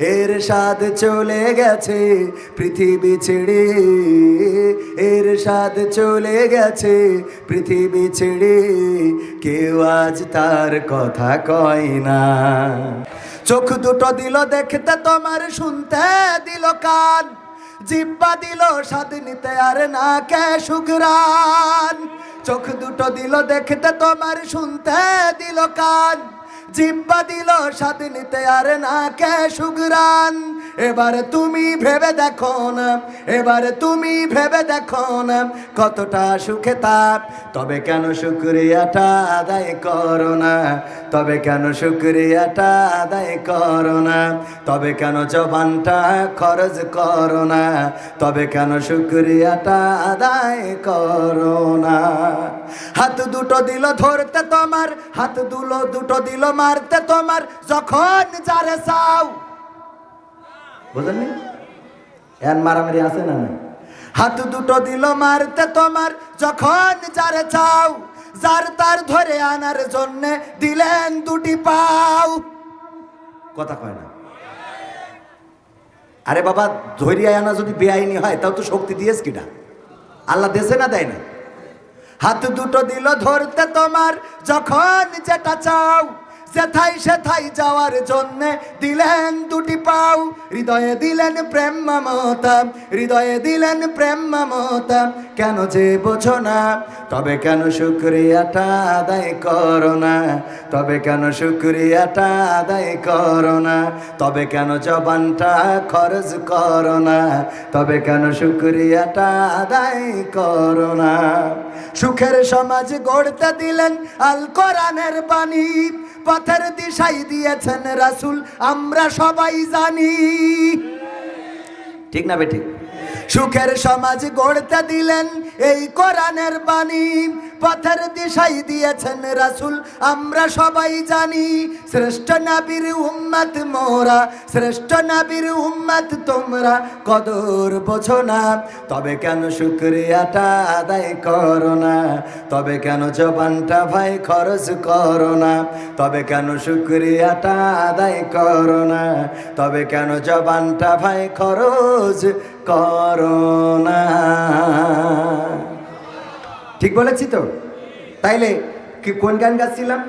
এর স্বাদ চলে গেছে পৃথিবী ছেড়ে। এর স্বাদ চলে গেছে পৃথিবী ছেড়ে। কেউ আজ তার কথা কয় না। চোখ দুটো দিল দেখতে তোমার, শুনতে দিল কান। জিব্বা দিল স্বাদ নিতে আর না কে সুগ্রান চোখ দুটো দিল দেখতে তোমার, শুনতে দিল কান। জিব্বা দিল স্বাধীন নিতে আর না কে সুগ্রান এবারে তুমি ভেবে দেখো না, এবারে তুমি ভেবে দেখো না কতটা সুখে তাপ তবে কেন শুক্রিয়াটা আদায় করো না? তবে কেন শুক্রিয়াটা আদায় করো না? তবে কেন জবানটা খরচ করো না? তবে কেন শুক্রিয়াটা আদায় করো না? হাত দুটো দিল ধরতে তোমার, হাত দুলো দুটো দিল মারতে তোমার, যখন যারে চাও বুঝলেন এন মারামারি আছে না না হাত দুটো দিল মারতে তোমার, যখন যারে চাও, যার তার ধরে আনার জন্য দিলেন দুটি পাও। কথা কয় না। আরে বাবা, ধরিয়া আনা যদি বেআইনি হয়, তাও তো শক্তি দিয়েছ কিনা আল্লাহ দেশে না দেয় না? হাত দুটো দিল ধরতে তোমার, যখন যেটা চাও সেথাই সেথাই যাওয়ার জন্য দিলেন দুটি পাও। হৃদয়ে দিলেন প্রেম মমতা, হৃদয়ে দিলেন প্রেম মমতা। কেন যে বোঝো না, তবে কেন শুক্রিয়াটা আদায় করো না? তবে কেন শুক্রিয়াটা আদায় করো না? তবে কেন জবানটা খরচ করো না? তবে কেন শুক্রিয়াটা আদায় করো না? সুখের সমাজ গড়তে দিলেন আল কোরআনের বাণী। পথের দিশাই দিয়েছেন রাসুল আমরা সবাই জানি। ঠিক না বেঠিক সুখের সমাজ গড়তে দিলেন এই কোরআনের বাণী পথের দিশাই দিয়েছেন রাসূল, আমরা সবাই জানি, শ্রেষ্ঠ নাবির উম্মত মোরা, শ্রেষ্ঠ নাবির উম্মত তোমরা, কদর বোঝো না, তবে কেন শুক্রিয়াটা আদায় করো না, তবে কেন জবানটা ভাই খরচ করো না, তবে কেন শুক্রিয়াটা আদায় করো না, তবে কেন জবানটা ভাই খরচ করো না। ঠিক বলেছি তো? তাইলে কি কোন গান গাচ্ছিলাম?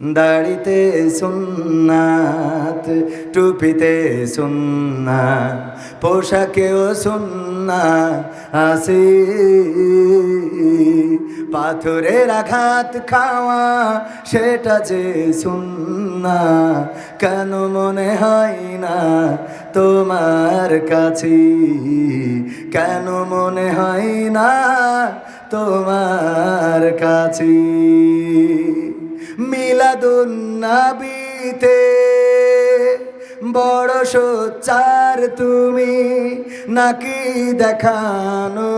দাড়িতে সুন্নাত, টুপিতে সুন্না পোশাকেও সুন্না আসি পাথরের আঘাত খাওয়া, সেটা যে সুন্না কেন মনে হয় না তোমার কাছে? কেন মনে হয় না তোমার কাছে? মিলাদুন্নাবিতে বড় সোচ্চার তুমি নাকি দেখানো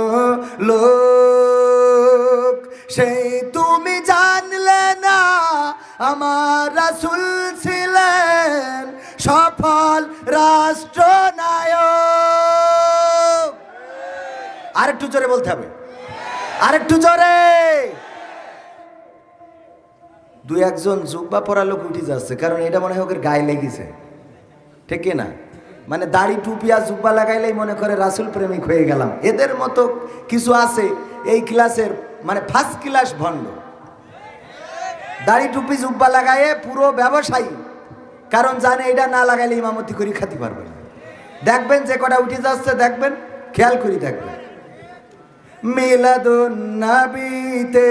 লোক? সেই তুমি জানলে না আমার রাসুল ছিলেন সফল রাষ্ট্রনায়ক। আরেকটু জোরে বলতে হবে। আরেকটু জোরে। দু একজন জুব্বা পরা লোক উঠে যাচ্ছে, কারণ এটা মনে হয় ওকে গায়ে লেগেছে। ঠিক না? মানে দাড়ি টুপি আর জুব্বা লাগাইলেই মনে করে রাসুল প্রেমিক হয়ে গেলাম। এদের মতো কিছু আছে, এই ক্লাসের মানে ফার্স্ট ক্লাস ভণ্ড। দাড়ি টুপি জুব্বা লাগায়ে পুরো ব্যবসায়ী। কারণ জানে এটা না লাগাইলে ইমামতি করি খাতে পারবে না। দেখবেন যে কটা উঠে যাচ্ছে, দেখবেন, খেয়াল করি দেখবেন। মিলাদুন নাবিতে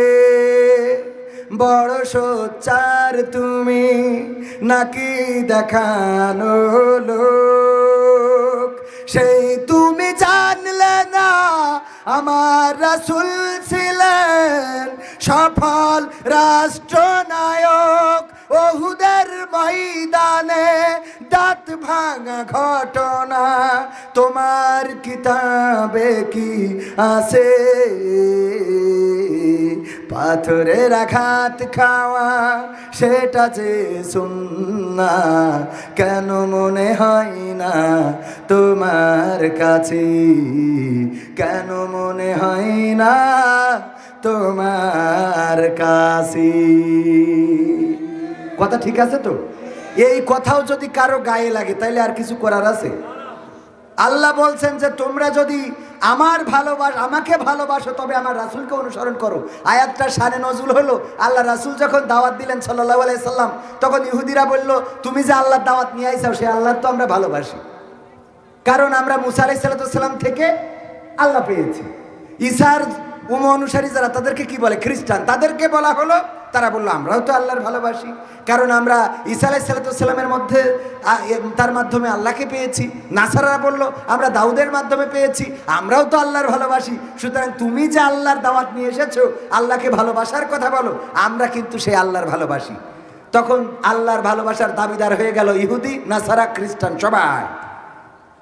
বড় সোচ্চার তুমি নাকি দেখানো লোক? সেই তুমি জানলে না আমার রাসুল ছিলেন সফল রাষ্ট্রনায়ক ওহুদের ময়দানে দাঁত ভাঙা ঘটনা। তোমার কিতাবে কি আছে? পাথরের আঘাত খাওয়া, সেটা যে সুন্না, কেন মনে হয় না তোমার কাছে? কেন মনে হয় না তোমার কাছে? কথা ঠিক আছে তো? এই কথাও যদি কারও গায়ে লাগে, তাইলে আর কিছু করার আছে? আল্লাহ বলছেন যে তোমরা যদি আমার ভালোবাস, আমাকে ভালোবাসো, তবে আমার রাসূলকে অনুসরণ করো। আয়াতটা সানে নজুল হলো। আল্লাহ রাসূল যখন দাওয়াত দিলেন সাল্লাহ আলাই সাল্লাম, তখন ইহুদিরা বলল, তুমি যে আল্লাহর দাওয়াত নিয়ে আইসাও, সে আল্লাহর তো আমরা ভালোবাসি। কারণ আমরা মুসা আলাই সাল্লাম থেকে আল্লাহ পেয়েছি। ঈসার উম অনুসারী যারা, তাদেরকে কি বলে? খ্রিস্টান। তাদেরকে বলা হলো তারা বলল, আমরাও তো আল্লাহর ভালোবাসি। কারণ আমরা ঈসা আলাই সাল্লামের মধ্যে তার মাধ্যমে আল্লাহকে পেয়েছি। নাসারারা বলল, আমরা দাউদের মাধ্যমে পেয়েছি। আমরাও তো আল্লাহর ভালোবাসি। সুতরাং তুমি যে আল্লাহর দাওয়াত নিয়ে এসেছ, আল্লাহকে ভালোবাসার কথা বলো। আমরা কিন্তু সেই আল্লাহর ভালোবাসি। তখন আল্লাহর ভালোবাসার দাবিদার হয়ে গেল ইহুদি, নাসারা, খ্রিস্টান সবাই।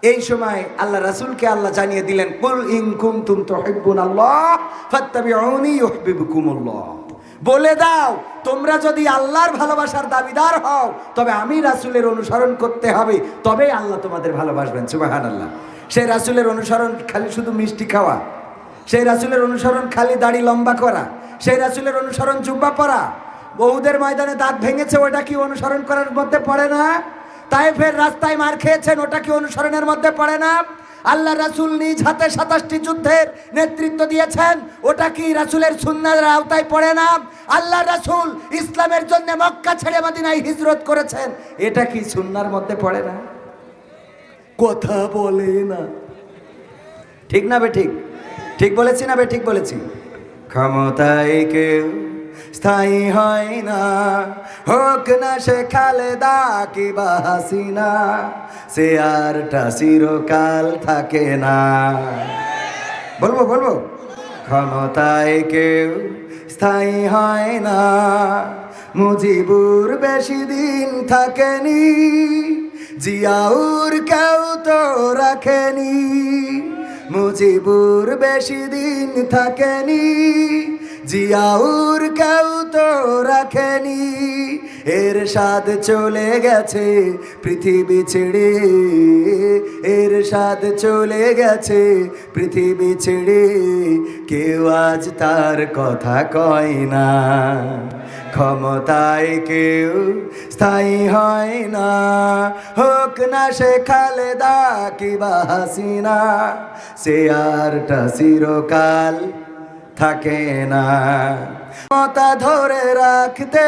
এই সময় আল্লাহ রাসূলকে আল্লাহ জানিয়ে দিলেন, কুল ইন কুনতুম তুহিব্বুন আল্লাহ ফাত্তাবিউনি ইউহিব্বুকুমুল্লাহ। বলে দাও, তোমরা যদি আল্লাহর ভালোবাসার দাবিদার হও, তবে আমি রাসুলের অনুসরণ করতে হবে। তবেই আল্লাহ তোমাদের ভালোবাসবেন সুবাহান আল্লাহ সেই রাসূলের অনুসরণ খালি শুধু মিষ্টি খাওয়া। সেই রাসুলের অনুসরণ খালি দাড়ি লম্বা করা। সেই রাসূলের অনুসরণ জুব্বা পরা। বহুদের ময়দানে দাঁত ভেঙেছে, ওটা কি অনুসরণ করার মধ্যে পড়ে না? তাই ফের রাস্তায় মার খেয়েছেন, ওটা কি অনুসরণের মধ্যে পড়ে না? আল্লাহ রাসূল নিজ হাতে সাতাশটি যুদ্ধের নেতৃত্ব দিয়েছেন। ওটা কি রাসুলের সুন্নার আওতায় পড়ে না? আল্লাহ রাসূল ইসলামের জন্য মক্কা ছেড়ে মদিনায় হিজরত করেছেন। এটা কি সুন্নার মধ্যে পড়ে না? কথা বলে না। ঠিক না বে ঠিক? ঠিক বলেছি না বে ঠিক বলেছি? ক্ষমতায় কেউ স্থায়ী হয় না। হোক না সে খালেদা বা হাসিনা, সে আরটা চিরকাল থাকে না। বলব বলব? ক্ষমতায় কেউ স্থায়ী হয় না। মুজিবুর বেশি দিন থাকেনি, জিয়াউর কেউ তো রাখেনি। মুজিবুর বেশি দিন থাকেনি জিয়াউর কেউ তো রাখেনি। এর স্বাদ চলে গেছে পৃথিবী ছেড়ে। এর স্বাদ চলে গেছে পৃথিবী ছেড়ে। কেউ আজ তার কথা কয় না। ক্ষমতায় কেউ স্থায়ী হয় না। হোক না সে খালেদা কিবা হাসিনা, সে আরটা চিরকাল থাকে না। মতা ধরে রাখতে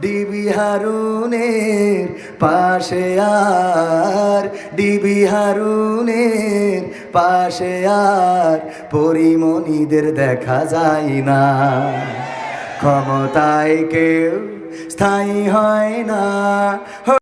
ডিবি হারুনের পাশে আর, ডিবি হারুনের পাশে আর, পরিমণিদের দেখা যায় না। ক্ষমতায় কেউ স্থায়ী হয় না।